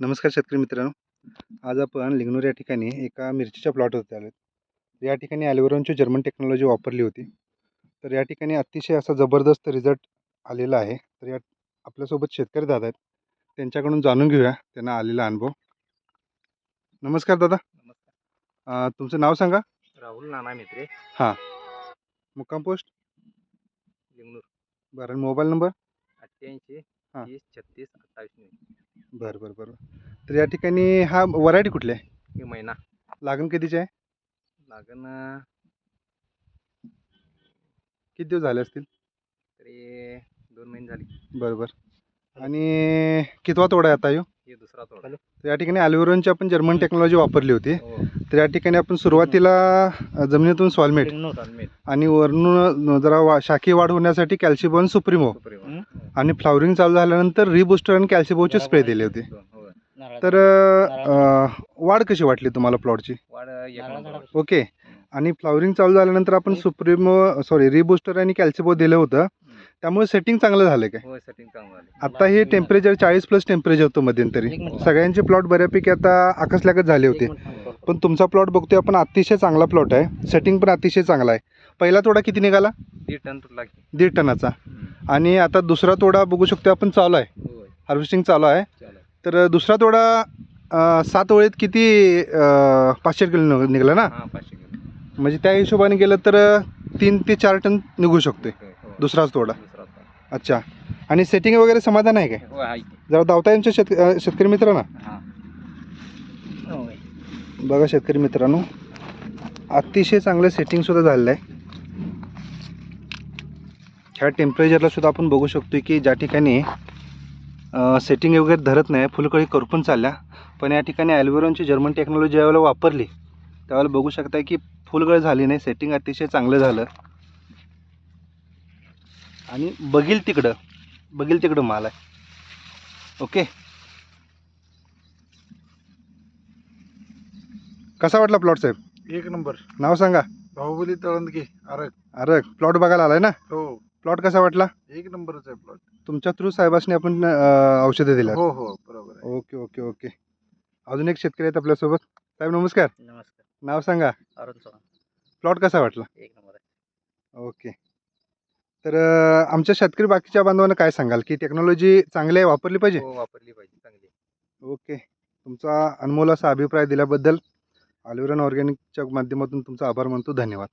नमस्कार शेतकरी मित्रांनो. आज आपण लिंगनूर या ठिकाणी एका मिरचीच्या प्लॉटवरती आलो या ठिकाणी ॲल्युरॉनची जर्मन टेक्नॉलॉजी वापरली होती. तर या ठिकाणी अतिशय असा जबरदस्त रिझल्ट आलेला आहे. तर या आपल्यासोबत शेतकरी दादा आहेत. त्यांच्याकडून जाणून घेऊया त्यांना आलेला अनुभव. नमस्कार दादा. नमस्कार. तुमचं नाव सांगा? राहुल नाना मित्रे. मुक्काम पोस्ट लिंगणूर बरं मोबाईल नंबर अठ्ठ्याऐंशी हां. तीस छत्तीस अठ्ठावीस. नऊ बरं बरं बरं. तर या ठिकाणी हा व्हरायटी कुठली आहे? हे महिना लागण कितीची आहे? लागण अं, किती दिवस झाले असतील? तरी दोन महिने झाली. बरं बरं. आणि कितवा तोडा आहे आता तोडा तर या ठिकाणी ॲल्युरॉनची आपण जर्मन टेक्नॉलॉजी वापरली होती. हो. तर या ठिकाणी आपण सुरुवातीला जमिनीतून सॉलमेट आणि वरून जरा वा शाखी वाढ होण्यासाठी कॅल्शिबॉन सुप्रिमो सुप्रीम. आणि फ्लावरिंग चालू झाल्यानंतर रिबुस्टर आणि कॅल्शिबोचे स्प्रे दिले होते. तर वाढ कशी वाटली तुम्हाला प्लॉटची. ओके. आणि फ्लावरिंग चालू झाल्यानंतर आपण सुप्रिमो सॉरी रिबुस्टर आणि कॅल्शिबो दिलं होतं. त्यामुळे सेटिंग चांगलं झालं काय? सेटिंग चांगलं झाली आता हे टेम्परेचर चाळीस प्लस टेम्परेचर होतं मध्यंतरी. सगळ्यांचे प्लॉट बऱ्यापैकी आता आकसल्यागत झाले होते. पण तुमचा प्लॉट बघतोय आपण अतिशय चांगला प्लॉट आहे. सेटिंग पण अतिशय चांगला आहे. पहिला तोडा किती निघाला? दीड टन तुटला की. दीड टनाचा. आणि आता दुसरा तोडा बघू शकतो आपण चालू आहे. होय. हार्वेस्टिंग चालू आहे. चालेल तर दुसरा तोडा अं, सात ओळीत किती अं, पाचशे किलो निघ- निघाला ना? हां पाचशे किलो. म्हणजे त्या हिशोबाने गेलं तर अं, तीन ते चार टन निघू होय, हो. दुसराच तोडा. दुसरा. अच्छा. आणि सेटिंग वगैरे समाधान आहे काय? हो आहे की. जरा दावता यांच्या शेत अं, शेतकरी मित्रांना? हां. होय. बघा शेतकरी मित्रांनो अतिशय चांगलं सेटिंगसुद्धा झालेलं आहे. ह्या टेम्परेचरला सुद्धा आपण बघू शकतो की ज्या ठिकाणी सेटिंग वगैरे धरत नाही फुलकळी करपून चालल्या. पण या ठिकाणी ॲल्युरॉनची जर्मन टेक्नॉलॉजी ज्यावेळेला वापरली त्यावेळेला बघू शकताय की फुलगळ झाली नाही सेटिंग अतिशय चांगलं झालं. आणि बघील तिकडं. बघील तिकडं माल आहे. ओके? कसा वाटला प्लॉट साहेब? एक नंबर. नाव सांगा. बाहुबली तळंदगे अरे अरे प्लॉट बघायला आलाय ना? हो. प्लॉट कसा वाटला? एक नंबरच आहे प्लॉट तुमच्या थ्रू साहेबांनी आपण अं, औषधं दिल्या हो हो. बरोबर आहे. Okay okay okay. अजून एक शेतकरी आहेत आपल्यासोबत. साहेब नमस्कार. नमस्कार. नाव सांगा. अरुण चव्हाण. प्लॉट कसा वाटला? एक नंबर आहे. ओके. तर आमच्या शेतकरी बाकीच्या बांधवांना काय सांगाल? की टेक्नॉलॉजी चांगली आहे वापरली पाहिजे? हो वापरली पाहिजे चांगली ओके. तुमचा अनमोल असा अभिप्राय दिल्याबद्दल अल्युरन ऑर्गॅनिकच्या माध्यमातून तुमचा आभार मानतो. धन्यवाद.